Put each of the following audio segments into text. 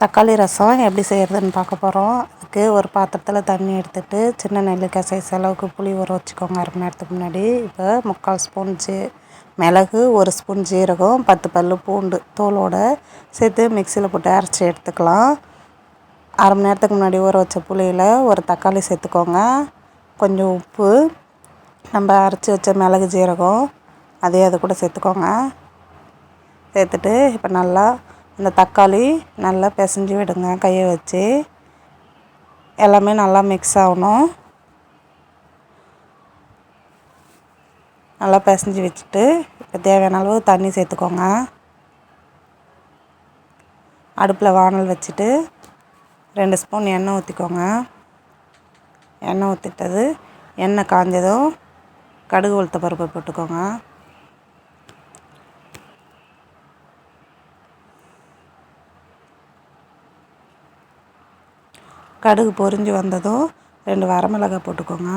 தக்காளி ரசம் எப்படி செய்கிறதுன்னு பார்க்க போகிறோம் அதுக்கு ஒரு பாத்திரத்தில் தண்ணி எடுத்துகிட்டு சின்ன நெல்லிக்காய் சைஸ் அளவுக்கு புளி ஊற வச்சுக்கோங்க அரை மணி நேரத்துக்கு முன்னாடி. இப்போ முக்கால் ஸ்பூன் ஜீ மிளகு ஒரு ஸ்பூன் ஜீரகம் பத்து பல் பூண்டு தோலோடு சேர்த்து மிக்சியில் போட்டு அரைச்சி எடுத்துக்கலாம். அரை மணி நேரத்துக்கு முன்னாடி ஊற வச்ச புளியில் ஒரு தக்காளி சேர்த்துக்கோங்க. கொஞ்சம் உப்பு நம்ம அரைச்சி வச்ச மிளகு ஜீரகம் அதையும் அது கூட சேர்த்துக்கோங்க. சேர்த்துட்டு இப்போ நல்லா இந்த தக்காளி நல்லா பிசைஞ்சு விடுங்க கையை வச்சு. எல்லாமே நல்லா மிக்ஸ் ஆகணும். நல்லா பிசைஞ்சு வச்சுட்டு இப்போ தேவையான அளவு தண்ணி சேர்த்துக்கோங்க. அடுப்பில் வானல் வச்சுட்டு ரெண்டு ஸ்பூன் எண்ணெய் ஊற்றிக்கோங்க எண்ணெய் ஊற்றிட்டது எண்ணெய் காஞ்சதும் கடுகு உளுத்த பருப்பு போட்டுக்கோங்க. கடுகு பொரிஞ்சு வந்ததும் ரெண்டு வரமிளகாய் போட்டுக்கோங்க.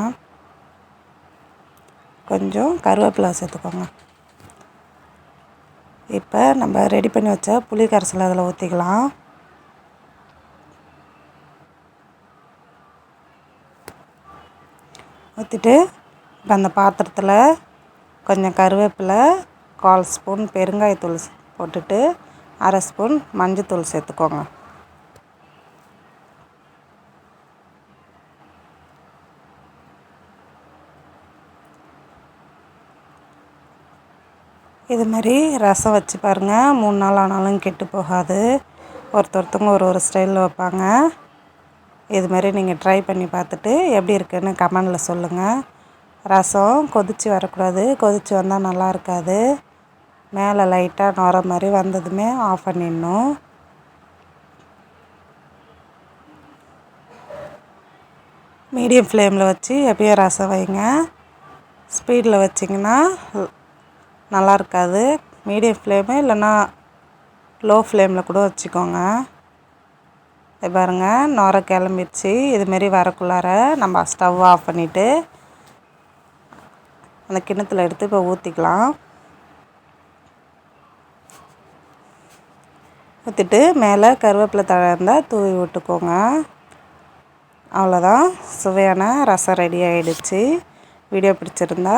கொஞ்சம் கருவேப்பிலை சேர்த்துக்கோங்க. இப்போ நம்ம ரெடி பண்ணி வச்ச புளி கரைசல் அதில் ஊற்றிக்கலாம் ஊற்றிட்டு இப்போ அந்த பாத்திரத்தில் கொஞ்சம் கருவேப்பிலை கால் ஸ்பூன் பெருங்காயத்தூள் போட்டுட்டு அரை ஸ்பூன் மஞ்சத்தூள் சேர்த்துக்கோங்க. இது மாதிரி ரசம் வச்சு பாருங்கள் மூணு நாள் ஆனாலும் கெட்டு போகாது. ஒருத்தர் ஒருத்தவங்க ஒரு ஒரு ஸ்டைலில் வைப்பாங்க. இது மாதிரி நீங்கள் ட்ரை பண்ணி பார்த்துட்டு எப்படி இருக்குதுன்னு கமெண்டில் சொல்லுங்கள் ரசம் கொதித்து வரக்கூடாது. கொதித்து வந்தால் நல்லா இருக்காது. மேலே லைட்டாக நுர மாதிரி வந்ததுமே ஆஃப் பண்ணிடணும். மீடியம் ஃப்ளேமில் வச்சு எப்பயும் ரசம் வைங்க. ஸ்பீடில் வச்சிங்கன்னா நல்லா இருக்காது மீடியம் ஃப்ளேமு இல்லைன்னா லோ ஃப்ளேமில் கூட வச்சுக்கோங்க. இது பாருங்கள் நுர கிளம்பிடுச்சு. இதுமாரி வரக்குள்ளார நம்ம ஸ்டவ் ஆஃப் பண்ணிவிட்டு அந்த கிண்ணத்தில் எடுத்து இப்போ ஊற்றிக்கலாம் ஊற்றிட்டு மேலே கருவேப்பிலை தழை இருந்தால் தூவி விட்டுக்கோங்க. அவ்வளோதான் சுவையான ரசம் ரெடி ஆகிடுச்சு வீடியோ பிடிச்சிருந்தா